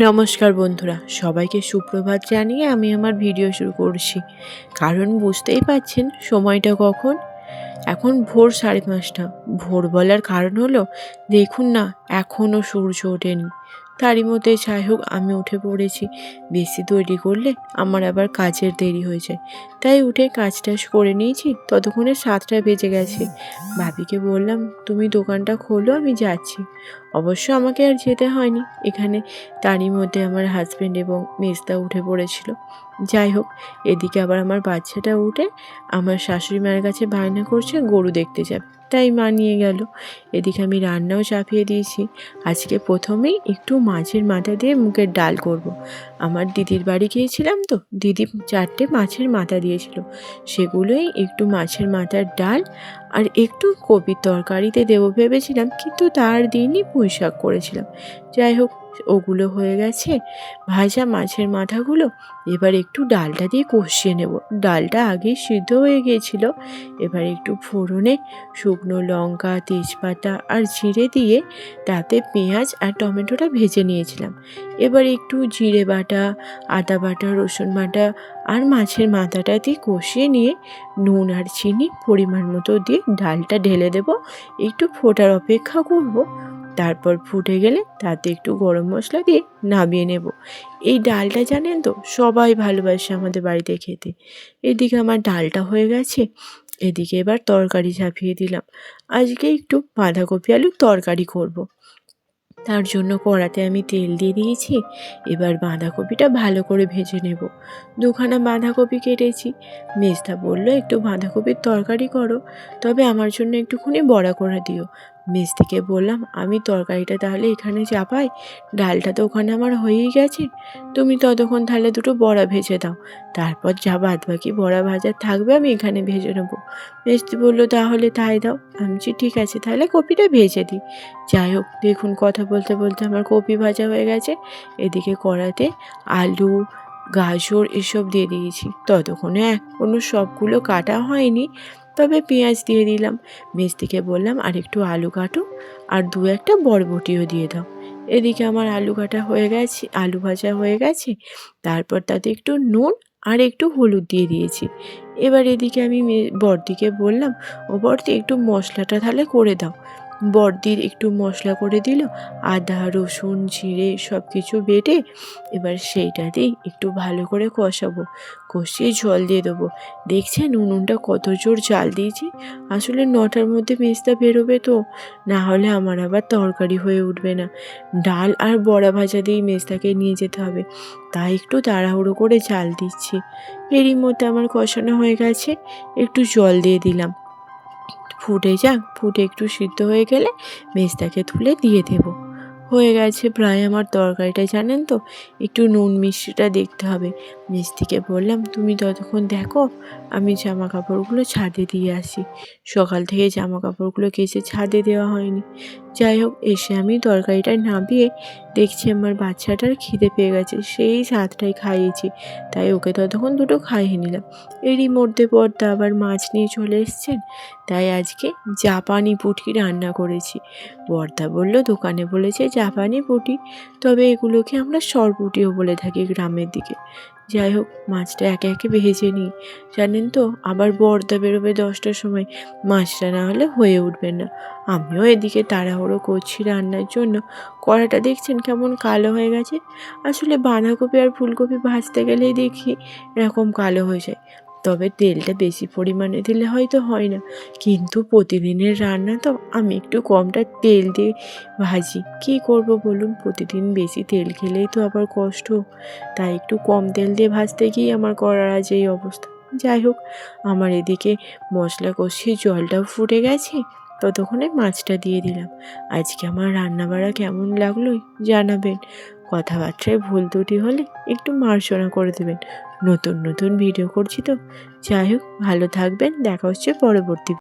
নমস্কার বন্ধুরা, সবাইকে সুপ্রভাত জানিয়ে আমি আমার ভিডিও শুরু করছি। কারণ বুঝতেই পাচ্ছেন সময়টা কখন? এখন ভোর সাড়ে পাঁচটা। ভোর বলার কারণ হলো, দেখুন না এখনও সূর্য ওঠেনি। তারই মধ্যে যাই হোক, আমি উঠে পড়েছি। বেশি তৈরি করলে আমার আবার কাজের দেরি হয়ে যায়। তাই উঠে কাজ টাজ করে নিয়েছি, ততক্ষণে সাতটা বেজে গেছে। ভাবিকে বললাম, তুমি দোকানটা খোলো, আমি যাচ্ছি। অবশ্য আমাকে আর যেতে হয়নি। এখানে তারই মধ্যে আমার হাজব্যান্ড এবং মেজদা উঠে পড়েছিল। যাই হোক, এদিকে আবার আমার বাচ্চাটা উঠে আমার শাশুড়ি মায়ের কাছে বায়না করছে, গরু দেখতে যাবে। তাই মা নিয়ে গেল। এদিকে আমি রান্নাও চাপিয়ে দিয়েছি। আজকে প্রথমেই একটু মাছের মাথা দিয়ে মুখের ডাল করব। আমার দিদির বাড়ি গিয়েছিলাম তো, দিদি চারটে মাছের মাথা দিয়েছিল। সেগুলোই একটু মাছের মাথার ডাল আর একটু কপির তরকারিতে দেবো ভেবেছিলাম, কিন্তু তার দিনই পুঁই শাক করেছিলাম। যাই হোক ওগুলো হয়ে গেছে। ভাজা মাছের মাথাগুলো এবার একটু ডালটা দিয়ে কষিয়ে নেব। ডালটা আগেই সিদ্ধ হয়ে গিয়েছিল। এবার একটু ফোড়নে শুকনো লঙ্কা, তেজপাতা আর জিরে দিয়ে তাতে পেঁয়াজ আর টমেটোটা ভেজে নিয়েছিলাম। এবার একটু জিরে বাটা, আদা বাটা, রসুন বাটা আর মাছের মাথাটা দিয়ে কষিয়ে নিয়ে নুন আর চিনি পরিমাণ মতো দিয়ে ডালটা ঢেলে দেব। একটু ফোটার অপেক্ষা করব। তারপর ফুটে গেলে তাতে একটু গরম মশলা দিয়ে নামিয়ে নেব। এই ডালটা জানেন তো, সবাই ভালোবাসে আমাদের বাড়িতে খেতে। এদিকে আমার ডালটা হয়ে গেছে, এদিকে এবার তরকারি ঝাঁপিয়ে দিলাম। আজকে একটু বাঁধাকপি আলুর তরকারি করব। তার জন্য কড়াতে আমি তেল দিয়ে দিয়েছি, এবার বাঁধাকপিটা ভালো করে ভেজে নেব। দুখানা বাঁধাকপি কেটেছি, মেজদা বলল, একটু বাঁধাকপির তরকারি করো, তবে আমার জন্য একটুখানি বড়া করে দিও। মেজদিকে বললাম আমি তরকারিটা তাহলে এখানে চাপাই? ডালটা তো ওখানে আমার হয়েই গেছে। তুমি ততক্ষণ তাহলে দুটো বড়া ভেজে দাও। তারপর যা বাদ বাকি বড়া ভাজা থাকবে আমি এখানে ভেজে নেব। মেজদি বলল তাহলে তাই দাও। আমি বলছি, ঠিক আছে তাহলে কপিটা ভেজে দিই। যাই হোক দেখুন কথা বলতে বলতে আমার কপি ভাজা হয়ে গেছে। এদিকে কড়াতে আলু গাজর এসব দিয়ে দিয়েছি। ততক্ষণে এখনও সবগুলো কাটা হয়নি। তবে পেঁয়াজ দিয়ে দিলাম। মেজদিকে বললাম, আর একটু আলু কাটো, আর দু একটা বরবটিও দিয়ে দাও। এদিকে আমার আলু কাটা হয়ে গেছে, আলু ভাজা হয়ে গেছে। তারপর তাতে একটু নুন আর একটু হলুদ দিয়ে দিয়েছি। এবার এদিকে আমি বড়দিকে বললাম, ও বরদি, একটু মশলাটা তাহলে করে দাও। বড়দির একটু মশলা করে দিল, আদা, রসুন, জিরে সব কিছু বেটে এবার সেইটা দিয়ে একটু ভালো করে কষাবো। কষিয়ে জল দিয়ে দেবো। দেখছেন উনুনটা কত জোর জাল দিয়েছি? আসলে নটার মধ্যে মেজদা বেরোবে তো, না হলে আমার আবার তরকারি হয়ে উঠবে না। ডাল আর বড়া ভাজা দিয়ে মেজটাকে নিয়ে যেতে হবে। তাই একটু তাড়াহুড়ো করে জাল দিচ্ছি। এরই মধ্যে আমার কষানো হয়ে গেছে, একটু জল দিয়ে দিলাম। ফুটে যাক, ফুটে একটু সিদ্ধ হয়ে গেলে মেজটাকে তুলে দিয়ে দেব। হয়ে গেছে প্রায় আমার তরকারিটা, জানেন তো? একটু নুন মিষ্টিটা দেখতে হবে। মিস্ত্রিকে বললাম, তুমি ততক্ষণ দেখো, আমি জামা কাপড়গুলো ছাদে দিয়ে আসি। সকাল থেকে জামা কাপড়গুলো কেচে ছাদে দেওয়া হয়নি। যাই হোক, এসে আমি তরকারিটা নামিয়ে দেখছি আমার বাচ্চাটার খিদে পেয়ে গেছে, সেই সাতটায় খাইয়েছি, তাই ওকে ততক্ষণ দুটো খাইয়ে নিলাম। এরই মধ্যে পর্দা আবার মাছ নিয়ে চলে এসছেন, তাই আজকে জাপানি পুঁটি রান্না করেছি। বর্দা বলল, দোকানে বলেছে জাপানি পুঁটি তবে এগুলোকে আমরা সরপুটিও বলে থাকি গ্রামের দিকে। যাই হোক, মাছটা একে একে ভেজে নিই। জানেন তো, আবার বর্দা বেরোবে দশটার সময়। মাছটা না হলে হয়ে উঠবে না। আমিও এদিকে তাড়াহুড়ো করছি রান্নার জন্য। কড়াটা দেখছেন কেমন কালো হয়ে গেছে? আসলে বাঁধাকপি আর ফুলকপি ভাজতে গেলেই দেখি এরকম কালো হয়ে যায়। তবে তেলটা বেশি পরিমাণে দিলে হয়তো হয় না। কিন্তু প্রতিদিনের রান্না তো আমি একটু কমটা তেল দিয়ে ভাজি। কী করব বলুন? প্রতিদিন বেশি তেল খেলেই তো আবার কষ্ট। তাই একটু কম তেল দিয়ে ভাজতে গিয়ে আমার করার আজ এই অবস্থা। যাই হোক, আমার এদিকে মশলা কষিয়ে জলটাও ফুটে গেছে। ততক্ষণে মাছটা দিয়ে দিলাম। আজকে আমার রান্না বাড়া কেমন লাগল জানাবেন। কথাবার্তায় ভুল ত্রুটি হলে একটু মার্জনা করে দেবেন। নতুন নতুন ভিডিও করছি তো। যাই হোক, ভালো থাকবেন। দেখা হচ্ছে পরবর্তী